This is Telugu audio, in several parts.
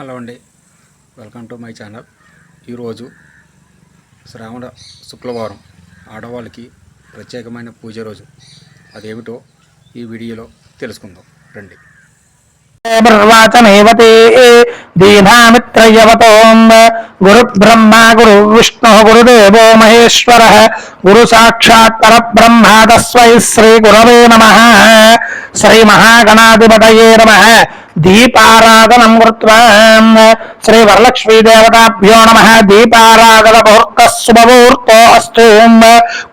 హలో అండి. Welcome to my channel. ఈరోజు శ్రావణ శుక్రవారం ఆడవాళ్ళకి ప్రత్యేకమైన పూజ రోజు. అదేమిటో ఈ వీడియోలో తెలుసుకుందాం. రండి. వాచనేవతే గురు బ్రహ్మ గురు విష్ణు గురుదేవో మహేశ్వర గురు సాక్షాత్ పరబ్రహ్మ తస్మై శ్రీ గురవే నమ. శ్రీ మహాగణాధిపతయే నమ. దీపారాధనం కృత్వా శ్రీ వరలక్ష్మీ దేవతాభ్యో నమ దీపారాధన ముహూర్త శుభముహూర్తో అస్తు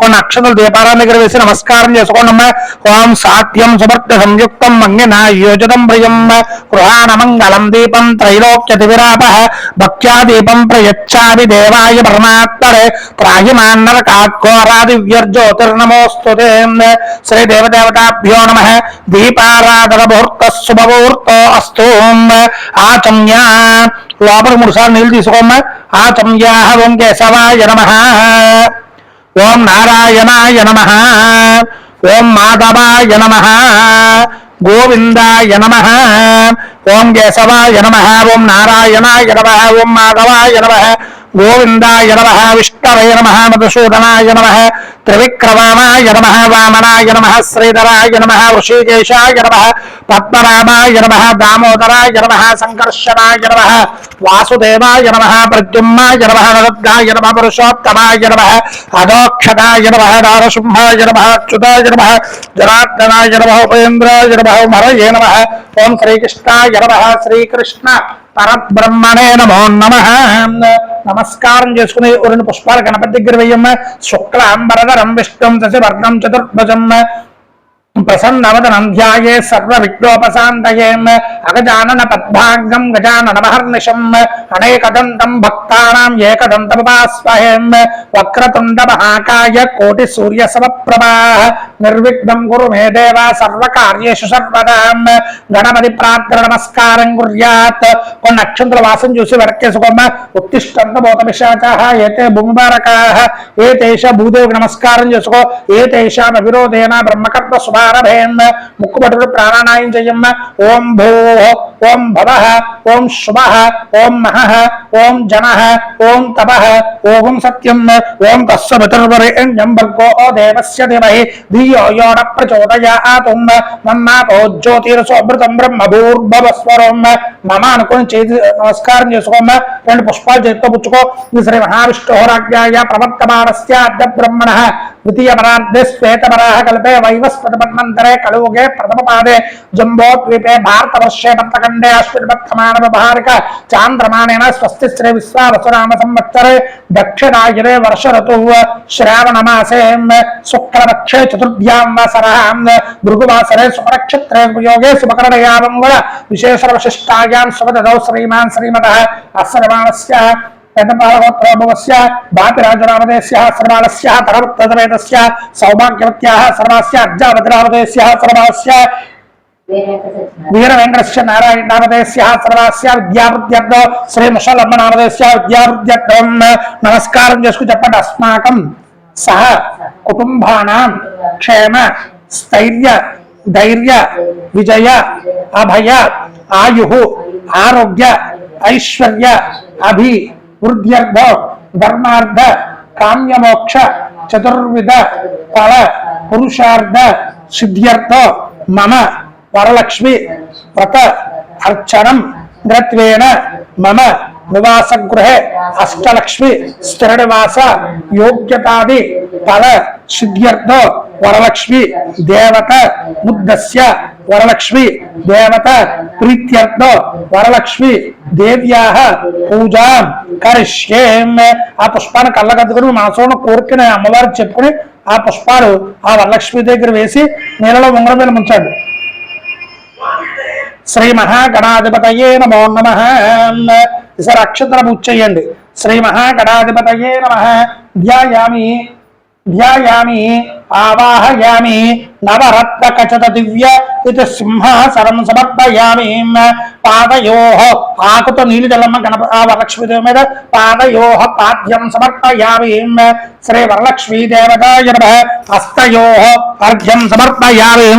కొన్ని అక్షతలు దీపారాధన దగ్గర వేసి నమస్కారం చేసుకోండి అమ్మా. ఓం సాత్యం సుభర్త సంయుక్తం మంగిన యోజితం ప్రియం గృహాణ మంగళం దీపం త్రైలోక్య విరాప భక్త్యా దీపం ప్రయచ్చామి దేవాయ పరమాత్మరే త్రాహిమాన్నర కాఘోరాదివ్యర్జ్యోతిర్నమోస్తు శ్రీ దేవదేవతాభ్యో నమ దీపారాధన ముహూర్త శుభముహూర్తో అస్తు ఆతమ్యా లోపల మూడు సార్లు నీళ్ళు తీసుకోమ్మా. ఆచమ్యా ఓం కేశవాయ నమ। ఓం నారాయణాయ నమ। ఓం మాధవాయ నమ। గోవిందాయ నమ। ఓం కేశవాయ నమ। ఓం నారాయణాయ నమ। ఓం మాధవాయ నమ। గోవిందాయ నమ విష్ణవయ నమ మధుసూదనాయ నమ త్రివిక్రమాయ నమ వామనాయ నమ శ్రీధరాయ నమ ఋషికేశాయ నమ పద్మనాభాయ నమ దామోదరాయ నమ సంకర్షణాయ నమ వాసుదేవాయ నమ ప్రద్యుమ్నాయ నమ నరద్గాయ నమ పురుషోత్తమాయ నమ అదోక్షదాయ నమ నారసింహాయ నమ అచ్యుతాయ నమ జనార్దనాయ నమ ఉపేంద్రాయ నమ మరయే నమ ఓం శ్రీకృష్ణాయ నమ శ్రీకృష్ణ పరబ్రహ్మణే నమో నమ. నమస్కారం చేసుకుని రెండు పుష్పాలు గణపతి దగ్గర వెయ్యమ్మ శుక్లాంబరధరం విష్ణుం శశివర్ణం చతుర్భుజం. ప్రసన్నవదనం ధ్యాయే సర్వ విఘ్నోపశాంతయే అగజానన పద్భాగం గజాననమహర్నిశం అనేకదంతం భక్తానాం ఏకదంతముపాస్మహేం వక్రతుండ మహాకాయ కోటి సూర్య సమప్రభా నిర్విఘ్నం గురు మే దేవ సర్వకార్యేషు సర్వదా గణపతి ప్రార్థన నమస్కారం కుర్యాత్ కొన్ని నక్షత్ర వాసం చూసి వెనక్కేసుకోమ్మ ఉత్తిష్టంత భూత ఏతే భూమిబారకాః ఏ తేష భూదేవికి నమస్కారం చేసుకో ఏ తేషాం అవిరోధేన బ్రహ్మకర్త శుభారభేన్ ముక్కుపట్టుడు ప్రాణానాయం చెయ్యమ్మ ఓం భూ ఓం భవ ఓం శుభ ఓం మహ ఓం జన ఓం తప ఓం సత్యం ఓం తస్య పితర్వరేణ్యం భర్గో దేవస్య ధిమహి ధియో యోన ప్రచోదయాతుం మన్నాతో జ్యోతిరసోమృతం బ్రహ్మ భూర్భవస్వరం మమ అనుకుని చేతి నమస్కారం చేసుకోమ్మ రెండు పుష్పాలు చేతితో పుచ్చుకో ఇది శ్రీ మహావిష్ణురాజ్ఞాయ ప్రవర్తమానస్య అద్య బ్రహ్మణ ద్వితీయ పరార్థే శ్వేతపరాహ కల్పే వైవస్వత మన్వంతరే కలువుగే ప్రథమ పాదే జంబోద్వీపే భారతవర్షే పత్రకండే कालखंडे अश्विर्वत्थमानवभारिक चान्द्रमाणेन स्वस्ति श्री विश्वावसुराम संवत्सरे, दक्षिणायने वर्षरतुः श्रावणमासे शुक्लपक्षे चतुर्थ्यां वासरां भृगुवासरे सुपनक्षत्रे योगे शुभकरणयावं वर विशेषवशिष्टायां सुभदौ श्रीमान् श्रीमतः अस्रमाणस्य एतद्भागवत्प्रभुवस्य भापिराजरामदेस्यः सर्वालस्यः सर्वास्य अर्जावतिरामदेस्यः सर्वास्य సర్వాస్య వీర వెంకటస్య నారాయణ నామదేశ్య సర్వాస్య విద్యావృద్ధ్యర్థో శ్రీ ముషలమ్మ నామదేశ్య విద్యావృద్ధ్యర్థం. నమస్కారం చేసుకుని చెప్పండి. అస్మాకం సహ కుటుంబానాం క్షేమ స్థైర్య ధైర్య విజయ అభయ ఆయు ఆరోగ్య ఐశ్వర్య అభి వృద్ధ్యర్థ ధర్మార్థ కామ్యమోక్ష చతుర్విధ ఫల పురుషార్థ సిద్ధ్యర్థ మమ వరలక్ష్మి వ్రత అర్చనం గ్రత్వేన మమ నివాసగృహే అష్టలక్ష్మి స్థిరనివాస యోగ్యతాది ఫల సిద్ధ్యర్థ వరలక్ష్మి దేవత ముద్దస్య వరలక్ష్మి దేవత ప్రీత్యర్థ వరలక్ష్మి దేవ్యాహ పూజా కరిష్యేం. ఆ పుష్పాన్ని కళ్ళగద్దుకుని మనసులో ఉన్న కోరికని అమ్మవారికి చెప్పుకుని ఆ పుష్పాలు ఆ వరలక్ష్మి దగ్గర వేసి నీళ్ళలో ఉంగరం మీద ముంచండి. శ్రీ మహాగణాధిపతయే నమో నమ. ఈసారి అక్షతరం ఉచ్చయండి శ్రీ మహాగణాధిపతయే నమ. ధ్యాయామి ధ్యాయామి ఆవాహయామి నవరత్న కచత దివ్య ఇది సింహాసనం సమర్పయామి పాదయో ఆకుతో నీళ్ళు చల్లమ్మ గణప ఆ వరలక్ష్మీదేవి మీద పాదయో పాద్యం సమర్పయామి శ్రీ వరలక్ష్మీ దేవతాయ నమ హస్తయో అర్ఘ్యం సమర్పయామి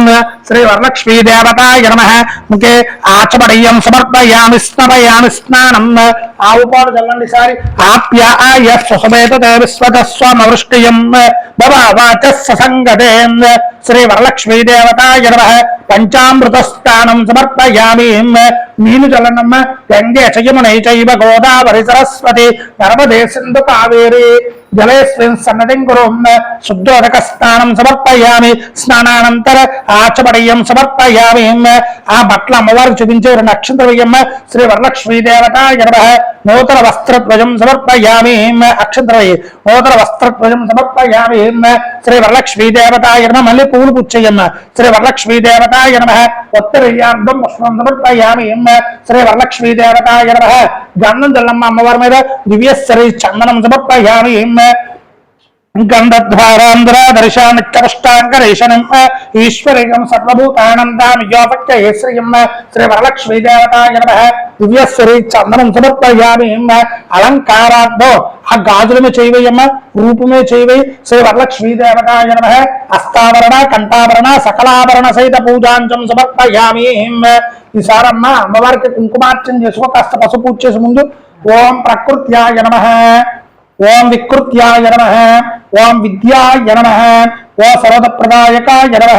శ్రీ వరలక్ష్మీ దేవతాయ నమ ముఖే ఆచమడీయం సమర్పయామి స్నపయామి స్నానం ఆవు పాలు చల్లండి సారి ఆప్యాయ సుసమేత విశ్వతస్వమవృష్టియం భవాచ సంగతే శ్రీ వరలక్ష్మీ దేవతాయ నమ పంచామృతస్థానం సమర్పయామి నీళ్ళు చల్లనమ్మ గంగే చయమునై చైవ గోదావరి సరస్వతి నర్మదే సింధు కావేరి జలేస్మిన్ సన్నదిం కురుం శుద్ధోదక స్నానం సమర్పయామి స్నానానంతర ఆచమడీయం సమర్పయామి ఆ బట్ల అమ్మవారికి చూపించే రెండు నక్షత్రవయ్యమ్మ శ్రీ వరలక్ష్మీ దేవత నమ నూతన వస్త్రధ్వజం సమర్పయామి అక్షద్రవై నూతన వస్త్రధ్వజం సమర్పయామి శ్రీ వరలక్ష్మీ దేవతాయ నమ. మళ్ళీ పువ్వులు పుచ్చయ్యమ్మ శ్రీ వరలక్ష్మీ దేవతాయ నమ. ఉత్తరయ్యార్థం పుష్పం సమర్పయామి శ్రీ వరలక్ష్మీ దేవతాయ నమ. గంధం జల్లమ్మ అమ్మవారి మీద దివ్య శ్రీ చందనం సమర్పయామి గంధద్వారాంధ్ర దర్శానిత్యష్టాంగరేషణం ఈశ్వరీయం సర్వభూతానందాం యోపక్య శ్రీయం శ్రీ వరలక్ష్మీ దేవతాయ నమ దివ్యశ్వరి చందనం సమర్పయామి అలంకారాద్దో ఆ గాజులమే చేయవయ్యమ్మ రూపమే చేయవై శ్రీ వరలక్ష్మీ దేవతాయ నమ హస్తావరణ కంఠాభరణ సకలాభరణ సహిత పూజాంచం సమర్పయామి ఈసారమ్మ అమ్మవారికి కుంకుమార్చన చేసుకో కాస్త పసుపు పూజ చేసే ముందు ఓం ప్రకృత్యాయ నమ. ఓం వికృత్యాయ నమ ఓం విద్యాయ నమ ఓ సర్వదప్రదాయకాయ నమ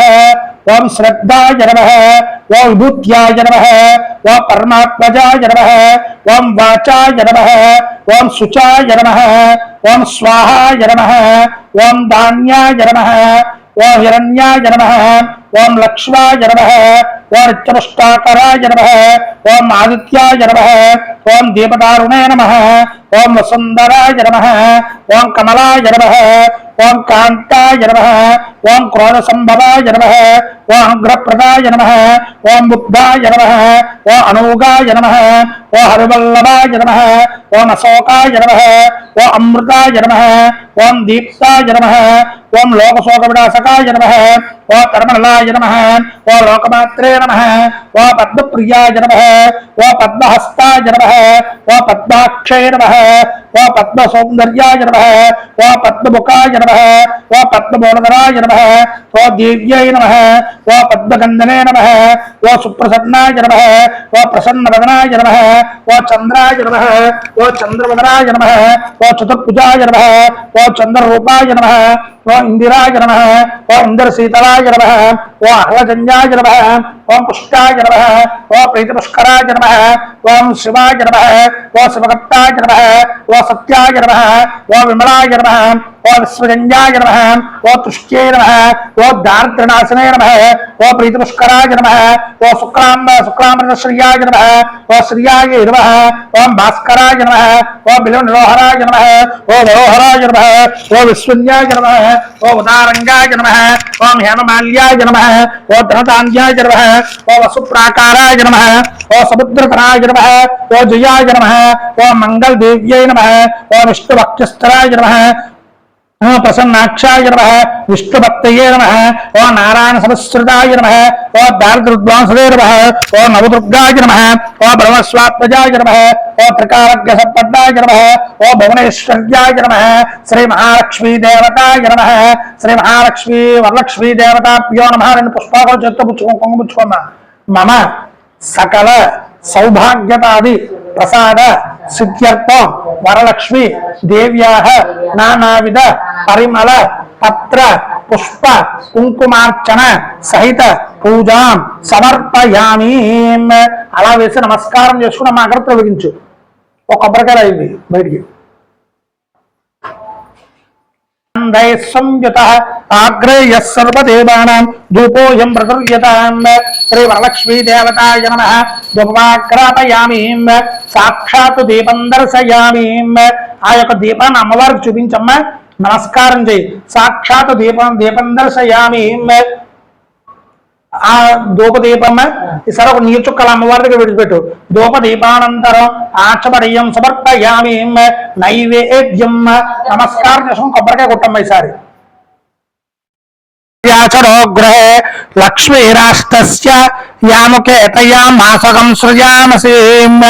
ఓం శ్రద్ధాయ నమ ఓ విభూత్యాయ నమ ఓ పరమాత్మజాయ నమ ఓం వాచాయ నమ ఓం శుచాయ నమ ఓం స్వాహాయ నమ ఓం ధాన్యాయ నమ ఓం హిరణ్యాయ నమ ఓం లక్ష్మాయ నమ ఓం నిత్యపుష్టాకరాయ నమ ఓం ఆదిత్యాయ నమ ఓం దీపదారుణే నమ ఓం వసుందరాయ నమ ఓం కమలాయ నమ ఓం కాంతాయ నమ ఓం క్రోధ సంభవాయ నమ ఓం అనుగ్రహప్రదాయ నమ ఓం బుద్ధాయ నమ ఓం అనూగాయ నమ ఓ హరివల్లభాయ నమ ఓం అశోకాయ నమ ఓ అమృతాయ నమ ఓం దీప్తాయ నమ ఓం లోకశోక వినాశకాయ నమ ఓ కర్మలాయ నమ ఓ లోకమాత్రే నమ ఓ పద్మప్రియాయ నమ ఓ పద్మహస్తాయ నమ ఓ పద్మాక్షయ నమ ఓ పద్మ సౌందర్యాయ నమ ఓ పద్మముఖాయ నమ ఓ పద్మమూలధరాయ నమ ఓ దేవ్యై నమ ఓ పద్మగంధనే నమ ఓ సుప్రసన్నాయ నమ ఓ ప్రసన్నవదనాయ నమ ఓ చంద్రాయ నమ ఓ చంద్రవదనాయ నమ ఓ చతుర్భుజాయ నమ ఓ చంద్రరూపాయ నమ ఓ ఇందిరాయ నమ ఓ నమ ఓ అహ్లజన్యాయ నమ ఓం పుష్టాయ నమ ఓ ప్రీతిపుష్కరాయ నమ ఓం శివాయ నమ ఓ శివగప్తాయ నమ ఓ సత్యాయ నమ ఓ విమలాయ నమ ఓ విశ్వజన్యాయ నమ ఓ తుష్ట్యై నమ ఓ దారిద్ర్యనాశనే నమ ఓ ప్రీతిపుష్కరాయ నమ ఓ శుక్లాంబ శుక్లాంబరశ్రియాయ నమ ఓ శ్రియాయ నమ ఓం భాస్కరాయ నమ ఓ బిలవనిరోహరాయ నమ ఓ మనోహరాయ నమ ఓ విశ్వన్యాయ నమ ఓ ఉదారంగాయ నమ ఓం హేమమాల్యాయ నమ ఓ ధనతాన్యాయ నమ ఓ వసుప్రాకారాయ నమ ఓ సముద్రతరాయ నమ ఓ జయాయ నమ ఓ మంగళదేవ్యై నమ ఓ విష్ణుభక్తిస్థరాయ నమ ఓ ప్రసన్నాక్షాయ నమ విష్ణుభక్తయే నమ ఓ నారాయణ సంస్కృతాయ నమ ఓ దారిద్ర్యద్వాంసదే నమ ఓ నవదుర్గాయ నమ ఓ బ్రహ్మస్వాత్మజాయ నమ ఓ త్రికాలజ్ఞ సంపన్నాయ నమ ఓ భువనేశ్వర్యాయ నమ శ్రీ మహాలక్ష్మీ దేవతాయ నమ శ్రీ మహాలక్ష్మీ వరలక్ష్మీ దేవతాభ్యో నమ రెండు పుష్పాలు చెత్త పుచ్చుకో కొంగపుచ్చుకోమ్మా మమ సకల సౌభాగ్యతాది ప్రసాద సిద్ధ్యర్థం వరలక్ష్మి దేవ్యా నానావిధ పరిమళ పత్ర పుష్ప కుంకుమార్చన సహిత పూజాం సమర్పయామి. అలా వేసి నమస్కారం చేసుకుని మా అగ్రత్ర ఒక కొబ్బరికాయ అయింది బయటికి. దండై సంయుత ఆగ్రేయ సర్వదేవానాం ధూపోయం ప్రకృయతాం శ్రీ వరలక్ష్మీ దేవతాయ నమ ధూపమాగ్రాపయామి సాక్షాత్ దీపం దర్శయామి ఆ యొక్క దీపాన్ని అమ్మవారికి చూపించమ్మా నమస్కారం చేయి సాక్షాత్ దీపం దీపం దర్శయామి ఆ ధూపదీపమ్మ ఈసారి ఒక నీరు చుక్కల అమ్మవారి దగ్గర విడిచిపెట్టు. ధూపదీపానంతరం ఆచమడీయం సమర్పయామి నైవేద్యం నమస్కారం చేసుకుని కొబ్బరికాయ కొట్టమ్మ ఈసారి. యాచరో గృహే లక్ష్మీరాష్ట్రస్య యాముకేతయా మాసకం సృజామసీం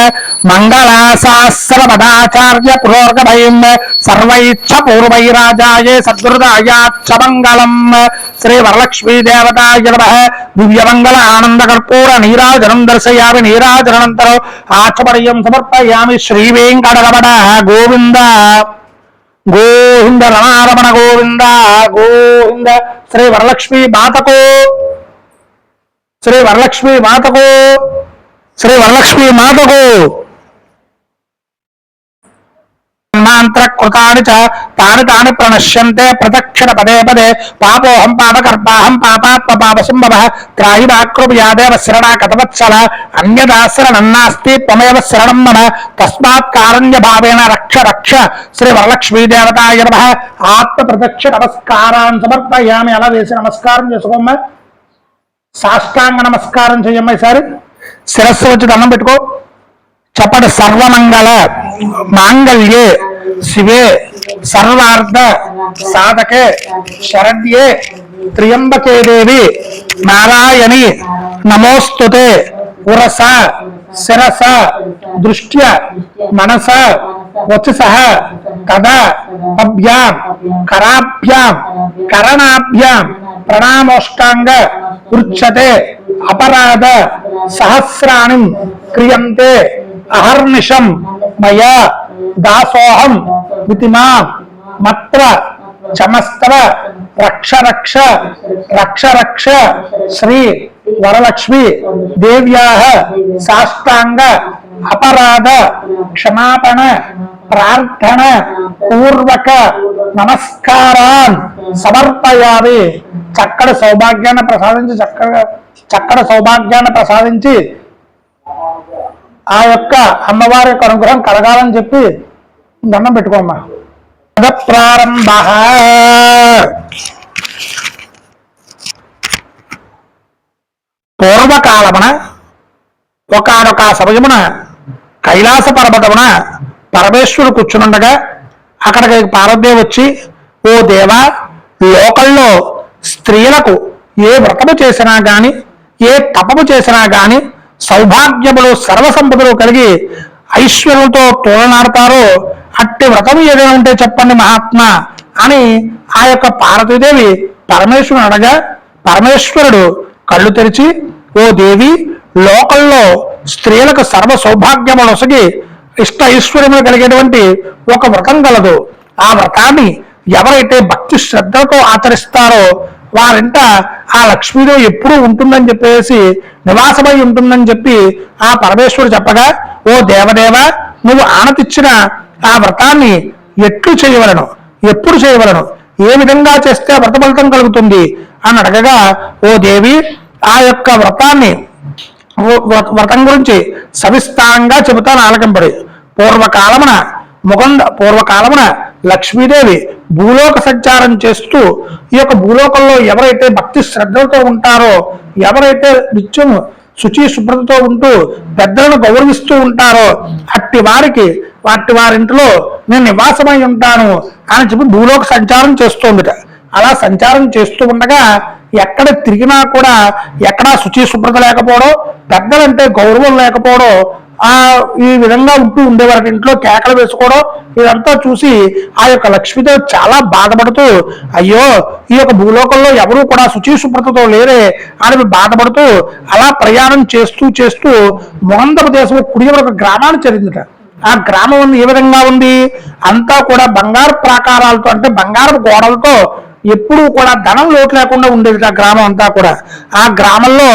మంగళాశాస్త్రపదాచార్య పురోగభైం సర్వైచ్ఛ పూర్వైరాజాయే సద్గురుదాయాచ్చ మంగళం శ్రీ వరలక్ష్మీ దేవతాయ నమ దివ్యమంగళ ఆనంద కర్పూర నీరాజనం దర్శయామి నీరాజనంతరం ఆచమర్యం సమర్పయామి శ్రీ వెంకటరమణ గోవింద గోవింద రమారమణ గోవింద గోవింద శ్రీ వరలక్ష్మీ మాతకు శ్రీ వరలక్ష్మి మాతకు శ్రీ వరలక్ష్మి మాతకు. కృతాని చ తాని తాని ప్రణశ్యంతే ప్రదక్షిణ పదే పదే. పాపోహం పాపకర్పాహం పాపాత్మ పాపసంభవ త్రాయి వాక్రుయాదేవ శరణ కథవత్సల. అన్యదాశరణన్నాస్తి త్వమేవ శరణం మమ తస్మాత్ కారణ్య భావేన రక్ష రక్ష. శ్రీ వరలక్ష్మీ దేవతాయ నమ. ఆత్మ ప్రదక్ష నమస్కారాన్ని సమర్పయామి. అలా వేసి నమస్కారం చేసుకోమ్మా. సాష్టాంగ నమస్కారం చేయమ్మ ఈసారి. శిరస్సు వచ్చి దండం పెట్టుకో. చెప్పండి సర్వమంగళ మాంగళ్యే శివే సర్వార్థ సాధకే శరణ్యే త్రియంబకే దేవి నారాయణి నమోస్తుతే ఉరస శిరస దృష్ట్య మనస వచస కథ పభ్యాం కరాభ్యాం కరణాభ్యాం ప్రణామోష్టాంగ ఉచ్యతే అపరాధ సహస్రాణి క్రియంతే అహర్నిషం మయా దాసోహం మితిమా మత్ర చమస్తవ రక్ష రక్ష రక్ష రక్ష శ్రీ వరలక్ష్మి దేవ్యా సాష్టాంగ అపరాధ క్షమాపణ ప్రార్థన పూర్వక నమస్కారాన్ సమర్పయాలి చక్కడ సౌభాగ్యాన్ని ప్రసాదించి చక్కగా చక్కడ సౌభాగ్యాన్ని ప్రసాదించి ఆ యొక్క అమ్మవారి యొక్క అనుగ్రహం కలగాలని చెప్పి దండం పెట్టుకోమ్మా. పద ప్రారంభ పూర్వకాలమున ఒకనొక సమయమున కైలాస పర్వతమున పరమేశ్వరుడు కూర్చునుండగా అక్కడికి పార్వదేవి వచ్చి ఓ దేవా లోకల్లో స్త్రీలకు ఏ వ్రతము చేసినా గాని ఏ తపము చేసినా గాని సౌభాగ్యములు సర్వసంపదలు కలిగి ఐశ్వర్యంతో తోలనాడతారో అట్టి వ్రతము ఏదైనా ఉంటే చెప్పండి మహాత్మ అని ఆ యొక్క పార్వతీదేవి పరమేశ్వరుని అడగా పరమేశ్వరుడు కళ్ళు తెరిచి ఓ దేవి లోకల్లో స్త్రీలకు సర్వ సౌభాగ్యములు ఒసగి ఇష్ట ఐశ్వర్యములు కలిగేటువంటి ఒక వ్రతం కలదు. ఆ వ్రతాన్ని ఎవరైతే భక్తి శ్రద్ధలతో ఆచరిస్తారో వారింట ఆ లక్ష్మీదేవి ఎప్పుడూ ఉంటుందని చెప్పేసి నివాసమై ఉంటుందని చెప్పి ఆ పరమేశ్వరుడు చెప్పగా ఓ దేవదేవ నువ్వు ఆనతిచ్చిన ఆ వ్రతాన్ని ఎట్లు చేయవలను? ఎప్పుడు చేయవలను? ఏ విధంగా చేస్తే వ్రత ఫలితం కలుగుతుంది? అని అడగగా ఓ దేవి ఆ యొక్క వ్రతాన్ని వ్రతం గురించి సవిస్తారంగా చెబుతాను ఆలకింపడి. పూర్వకాలమున ముకుంద పూర్వకాలమున లక్ష్మీదేవి భూలోక సంచారం చేస్తూ ఈ యొక్క భూలోకంలో ఎవరైతే భక్తి శ్రద్ధలతో ఉంటారో ఎవరైతే నిత్యం శుచి శుభ్రతతో ఉంటూ పెద్దలను గౌరవిస్తూ ఉంటారో అట్టి వారికి వాటి వారింటిలో నేను నివాసమై ఉంటాను అని చెప్పి భూలోక సంచారం చేస్తోందిట. అలా సంచారం చేస్తూ ఉండగా ఎక్కడ తిరిగినా కూడా ఎక్కడా శుచి శుభ్రత లేకపోవడం పెద్దలంటే గౌరవం లేకపోవడం ఆ ఈ విధంగా ఉంటూ ఉండేవారు. ఇంట్లో కేకలు వేసుకోవడం ఇదంతా చూసి ఆ యొక్క లక్ష్మితో చాలా బాధపడుతూ అయ్యో ఈ యొక్క భూలోకంలో ఎవరూ కూడా శుచి శుభ్రతతో లేరే అని బాధపడుతూ అలా ప్రయాణం చేస్తూ చేస్తూ మోంధ్రప్రదేశ్ కుడి ఒక గ్రామాన్ని చేరిందిట. ఆ గ్రామం ఉంది ఏ విధంగా ఉంది? అంతా కూడా బంగారు ప్రాకారాలతో అంటే బంగారు గోడలతో ఎప్పుడూ కూడా ధనం లోటు లేకుండా ఉండేది ఆ గ్రామం అంతా కూడా. ఆ గ్రామంలో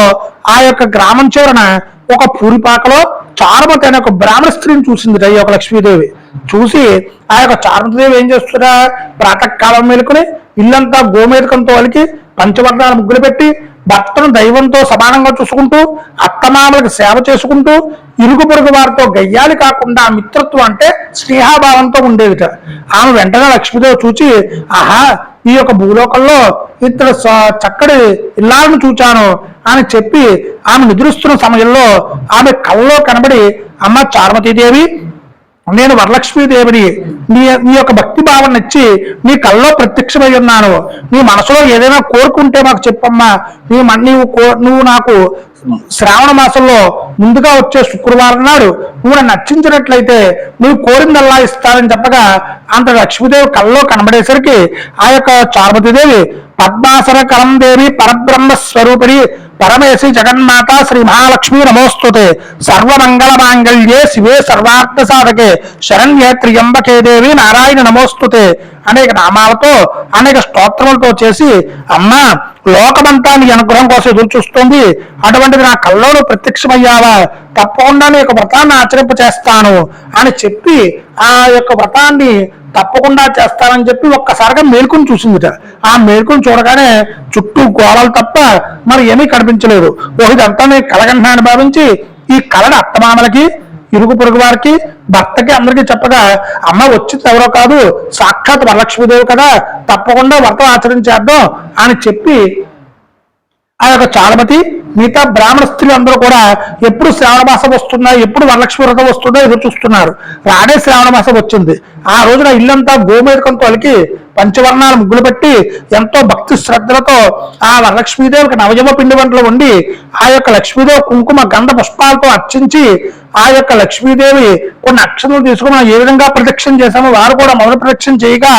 ఆ యొక్క గ్రామం చివరన ఒక పూరిపాకలో చారుమతి అనే ఒక బ్రాహ్మణ స్త్రీని చూసింది ఈ యొక్క లక్ష్మీదేవి. చూసి ఆ యొక్క చారుమతిదేవి ఏం చేస్తుందా? ప్రాతకాలం మేలుకుని ఇల్లంతా గోమేధకంతో అలికి పంచవర్ణాలు ముగ్గులు పెట్టి భర్తను దైవంతో సమానంగా చూసుకుంటూ అత్తమామలకు సేవ చేసుకుంటూ ఇరుగు పొరుగు వారితో గయ్యాలి కాకుండా మిత్రత్వం అంటే స్నేహాభావంతో ఉండేదిట. ఆమె వెంటనే లక్ష్మీదేవి చూచి ఆహా ఈ యొక్క భూలోకంలో ఇతడు చక్కడి చక్కటి ఇల్లాలను చూచాను అని చెప్పి ఆమె నిద్రిస్తున్న సమయంలో ఆమె కళ్ళలో కనబడి అమ్మ చార్మతీదేవి నేను వరలక్ష్మీదేవిని నీ నీ యొక్క భక్తి భావన నచ్చి నీ కల్లో ప్రత్యక్షమై ఉన్నాను. నీ మనసులో ఏదైనా కోరుకుంటే మాకు చెప్పమ్మా. నీ నీవు కో- నువ్వు నాకు శ్రావణ మాసంలో ముందుగా వచ్చే శుక్రవారం నాడు నువ్వు నన్ను నచ్చించినట్లయితే నువ్వు కోరిందల్లా ఇస్తానని చెప్పగా అంత లక్ష్మీదేవి కల్లో కనబడేసరికి ఆ యొక్క చార్మతిదేవి పద్మాసన కలం దేవి పరబ్రహ్మ స్వరూపిణి పరమేశి జగన్మాత శ్రీ మహాలక్ష్మి నమోస్తుతే. సర్వమంగళ మాంగళ్యే శివే సర్వార్థ సాధకే. శరణ్యే త్రియంబకే దేవి నారాయణ నమోస్తుతే. అనేక నామాలతో అనేక స్తోత్రములతో చేసి అమ్మ లోకమంతా నీ అనుగ్రహం కోసం ఎదురు చూస్తుంది. అటువంటిది నా కళ్ళలో ప్రత్యక్షమయ్యావా? తప్పకుండా నీ యొక్క వ్రతాన్ని ఆచరింప చేస్తాను అని చెప్పి ఆ యొక్క వ్రతాన్ని తప్పకుండా చేస్తానని చెప్పి ఒక్కసారిగా మేల్కొని చూసిందిట. ఆ మేల్కొని చూడగానే చుట్టూ గోడలు తప్ప మరి ఏమీ కనిపించలేదు. ఓ ఇదంతా నేను కలగంటున్నాను భావించి ఈ కళను అత్తమామలకి ఇరుగు పొరుగు వారికి భర్తకి అందరికీ చెప్పగా అమ్మ వచ్చింది ఎవరో కాదు సాక్షాత్ వరలక్ష్మీదేవి కదా తప్పకుండా వ్రతం ఆచరించేద్దాం అని చెప్పి ఆ యొక్క చాలమతి మిగతా బ్రాహ్మణ స్త్రీలు అందరూ కూడా ఎప్పుడు శ్రావణ మాసం వస్తుందా ఎప్పుడు వరలక్ష్మి వ్రతం వస్తుందో ఎదురు చూస్తున్నారు. రాడే శ్రావణ మాసం వచ్చింది. ఆ రోజున ఇల్లంతా గోమేదకంతో అలికి పంచవర్ణాలు ముగ్గులు పెట్టి ఎంతో భక్తి శ్రద్ధలతో ఆ వరలక్ష్మీదేవికి నవజమ పిండి వంటలు వండి ఆ యొక్క లక్ష్మీదేవి కుంకుమ గంధ పుష్పాలతో అర్చించి ఆ యొక్క లక్ష్మీదేవి కొన్ని అక్షరాలు తీసుకుని మనం ఏ విధంగా ప్రదక్షిణ చేశామో వారు కూడా మౌన ప్రదక్షిణ చేయగా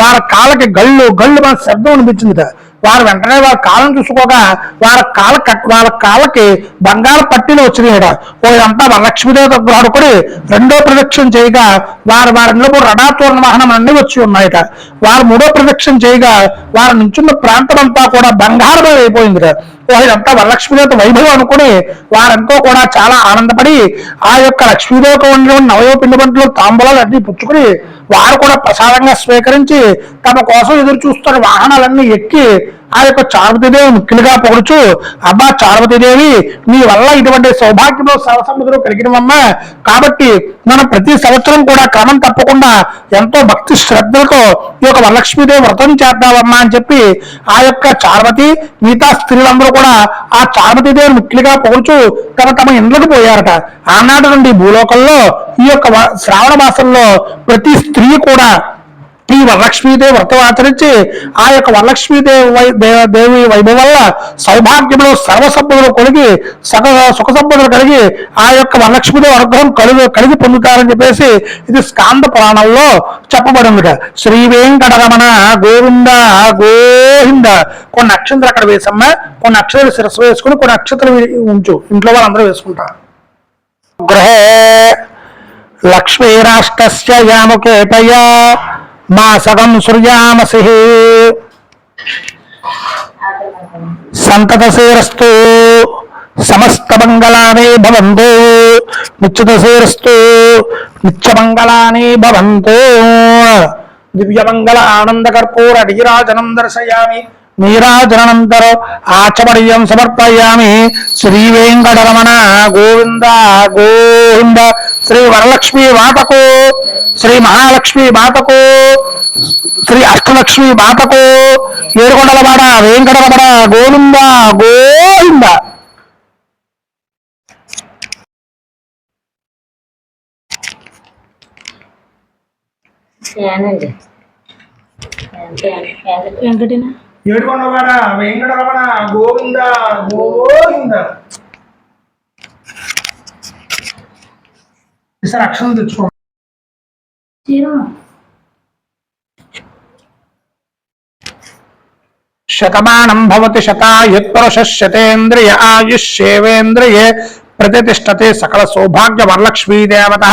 వారి కాళ్ళకి గళ్ళు గళ్ళు మన శబ్దం అనిపించింది వారు వెంటనే వారి కాళ్ళను చూసుకోగా వారి కాళ్ళ కట్ వాళ్ళ కాళ్ళకి బంగారు పట్టీలు వచ్చినాయట. ఓ ఇదంతా వరలక్ష్మీదేవి ఆడుకొని రెండో ప్రదక్షిణ చేయగా వారు వారి ఇంట్లో రడాతోరణ వాహనం అన్ని వచ్చి ఉన్నాయట. వారు మూడో ప్రదక్షిణ చేయగా వారు నుంచున్న ప్రాంతం అంతా కూడా బంగారమే అయిపోయింది ఇదంతా వరలక్ష్మీదేవి వైభవం అనుకుని వారంతా కూడా చాలా ఆనందపడి ఆ యొక్క లక్ష్మీదేవత ఉండిన నవయో పిండి వంటలు తాంబూలాలు అన్ని పుచ్చుకుని వారు కూడా ప్రసాదంగా స్వీకరించి తమ కోసం ఎదురు చూస్తున్న వాహనాలన్నీ ఎక్కి ఆ యొక్క చారుమతిదేవి ముఖ్యులుగా పొగుడుచు అబ్బా చారుమతిదేవి నీ వల్ల ఇటువంటి సౌభాగ్యంలో సరసముద్రు కలిగినవమ్మా కాబట్టి మనం ప్రతి సంవత్సరం కూడా క్రమం తప్పకుండా ఎంతో భక్తి శ్రద్ధలతో ఈ యొక్క వరలక్ష్మీదేవి వ్రతం చేద్దామమ్మా అని చెప్పి ఆ యొక్క చార్మతి మిగతా స్త్రీలందరూ కూడా ఆ చార్మతిదేవి ముఖ్యులుగా పొగుడుచు తమ తమ ఇండ్లకు పోయారట. ఆనాటి నుండి భూలోకంలో ఈ యొక్క శ్రావణ మాసంలో ప్రతి స్త్రీ కూడా ఈ వరలక్ష్మీదేవి వ్రతం ఆచరించి ఆ యొక్క వరలక్ష్మీదేవి వై- దేవి వైభవం వల్ల సౌభాగ్యములు సర్వసంపదలు కలిగి సక సుఖ సంపదలు కలిగి ఆ యొక్క వరలక్ష్మీదేవి అనుగ్రహం కలిగి కలిగి పొందుతారని చెప్పేసి ఇది స్కాంద పురాణంలో చెప్పబడింది శ్రీ వెంకటరమణ గోవింద గోవింద. కొన్ని అక్షంతలు అక్కడ వేసమ్మా కొన్ని అక్షరాలు శిరస్సు వేసుకుని కొన్ని అక్షతలు ఉంచు. ఇంట్లో వాళ్ళందరూ వేసుకుంటారు. గృహే లక్ష్మీరాష్ట్రస్య యాముకేతయా. మా సగం సృజామసి. సంతతశీరస్తు సమస్తమంగళాని భవంతు. నిత్యతశీరస్తు నిత్యమంగళాని భవంతు. దివ్యమంగళ ఆనందకర్పూర అడిగిరాజనం దర్శయామి. నీరాజనంతర ఆచమడీయం సమర్పయామి. శ్రీ వెంకటరమణ గోవింద గోవింద. శ్రీ వరలక్ష్మి మాతకు. శ్రీ మహాలక్ష్మి మాతకు. శ్రీ అష్టలక్ష్మి మాతకు. ఏడుకొండలవాడ వెంకటరమణ గోవింద గోవింద. వెంకటేనా? ఏడుకొండలవాడ వెంకటరమణ గోవింద గోవింద ఈసారి అక్షరం తెచ్చుకో చీరమ్మ శతమానం భవతి శతాయుత్పురుష శతేంద్రియ ఆయుష్యేవేంద్రియే ప్రతిష్టతే సకల సౌభాగ్య వరలక్ష్మీ దేవత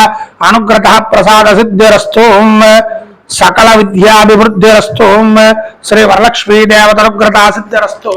అనుగ్రత ప్రసాద సిద్ధిరస్తు సకల విద్యాభివృద్ధిరస్తు శ్రీ వరలక్ష్మీ దేవత అనుగ్రత సిద్ధిరస్తు